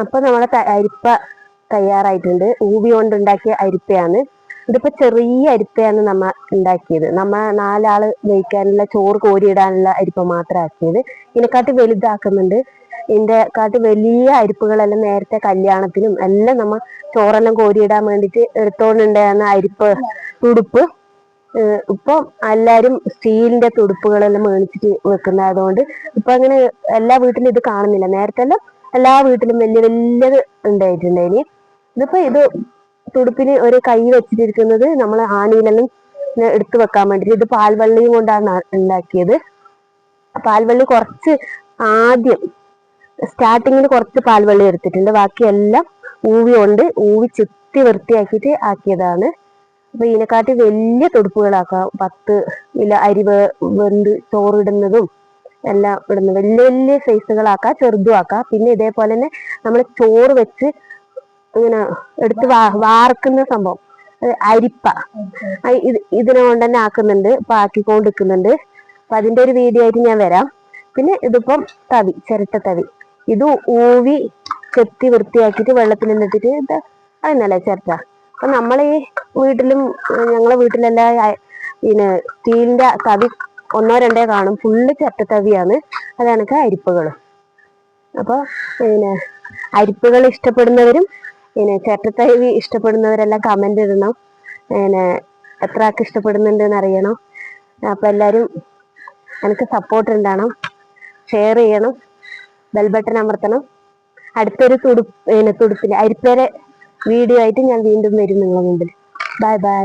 അപ്പൊ നമ്മളെ അരിപ്പ തയ്യാറായിട്ടുണ്ട്. ഊവി കൊണ്ട് ഉണ്ടാക്കിയ അരിപ്പയാണ്. ഇതിപ്പോ ചെറിയ അരിപ്പയാണ് നമ്മ ഉണ്ടാക്കിയത്. നമ്മ നാലാൾ കഴിക്കാനുള്ള ചോറ് കോരിയിടാനുള്ള അരിപ്പ മാത്രം ആക്കിയത്. ഇതിനെക്കാട്ടി വലുതാക്കുന്നുണ്ട്. ഇതിന്റെ കാട്ടി വലിയ അരിപ്പുകളെല്ലാം നേരത്തെ കല്യാണത്തിനും എല്ലാം നമ്മ ചോറെല്ലാം കോരിയിടാൻ വേണ്ടിട്ട് എടുത്തോണ്ടുണ്ടായിരുന്ന അരിപ്പ് തുടുപ്പ്. ഇപ്പം എല്ലാരും സ്റ്റീലിന്റെ തുടുപ്പുകളെല്ലാം മേടിച്ചിട്ട് വെക്കുന്നതുകൊണ്ട് ഇപ്പൊ അങ്ങനെ എല്ലാ വീട്ടിലും ഇത് കാണുന്നില്ല. നേരത്തെ എല്ലാം എല്ലാ വീട്ടിലും വലിയ വലിയത് ഉണ്ടായിട്ടുണ്ടായിന്. ഇതിപ്പോ ഇത് തുടുപ്പിന് ഒരു കൈ വെച്ചിട്ടിരിക്കുന്നത് നമ്മൾ ആനയിലെല്ലാം എടുത്തു വെക്കാൻ വേണ്ടിട്ട് ഇത് പാൽവള്ളിയും കൊണ്ടാണ് ഉണ്ടാക്കിയത്. പാൽവള്ളി കുറച്ച് ആദ്യം സ്റ്റാർട്ടിങ്ങിൽ കുറച്ച് പാൽവള്ളി എടുത്തിട്ടുണ്ട്. ബാക്കിയെല്ലാം ഊവി കൊണ്ട് ഊവി ചുറ്റി വൃത്തിയാക്കിയിട്ട് ആക്കിയതാണ്. അപ്പൊ ഇതിനെക്കാട്ടി വലിയ തുടുപ്പുകളാക്കാം. പത്ത് ഇല്ല അരി വെന്ത് ചോറിടുന്നതും എല്ലാം ഇടുന്നത്. വലിയ വലിയ സൈസുകളാക്കാം ചെറുതും ആക്കാം. പിന്നെ ഇതേപോലെ തന്നെ നമ്മൾ ചോറ് വെച്ച് ഇങ്ങനെ എടുത്ത് വാ വാർക്കുന്ന സംഭവം. അരിപ്പ. ഇത് ഇതിനെ കൊണ്ട് തന്നെ ആക്കുന്നുണ്ട് ഇപ്പൊ ആക്കിക്കൊണ്ട് നിൽക്കുന്നുണ്ട് അപ്പൊ അതിന്റെ ഒരു വീഡിയോ ആയിട്ട് ഞാൻ വരാം. പിന്നെ ഇതിപ്പം തവി ചിരട്ട തവി. ഇത് ഊവി ചെത്തി വൃത്തിയാക്കിയിട്ട് വെള്ളത്തിൽ നിന്നിട്ടിട്ട് ഇത് അതിനല്ലേ ചിരട്ട. അപ്പൊ നമ്മളീ ഈ വീട്ടിലും ഞങ്ങളെ വീട്ടിലെല്ലാം പിന്നെ സ്റ്റീലിന്റെ തവി ഒന്നോ രണ്ടേ കാണും. ഫുള്ള് ചട്ടത്തവിയാണ്. അത് അതാണ് അരിപ്പുകൾ അപ്പോൾ പിന്നെ അരിപ്പുകൾ ഇഷ്ടപ്പെടുന്നവരും പിന്നെ ചട്ടത്തവി ഇഷ്ടപ്പെടുന്നവരെല്ലാം കമന്റ് ഇടണം. പിന്നെ എത്ര ആൾക്ക് ഇഷ്ടപ്പെടുന്നുണ്ട് അറിയണം. അപ്പൊ എല്ലാരും എനിക്ക് സപ്പോർട്ട് ഉണ്ടാവണം. ഷെയർ ചെയ്യണം. ബെൽ ബട്ടൺ അമർത്തണം. അടുത്തൊരു തുടുപ്പ് പിന്നെ തുടുപ്പിന്റെ അരിപ്പേരെ വീഡിയോ ആയിട്ട് ഞാൻ വീണ്ടും വരും നിങ്ങളുടെ മുമ്പിൽ ബൈ ബൈ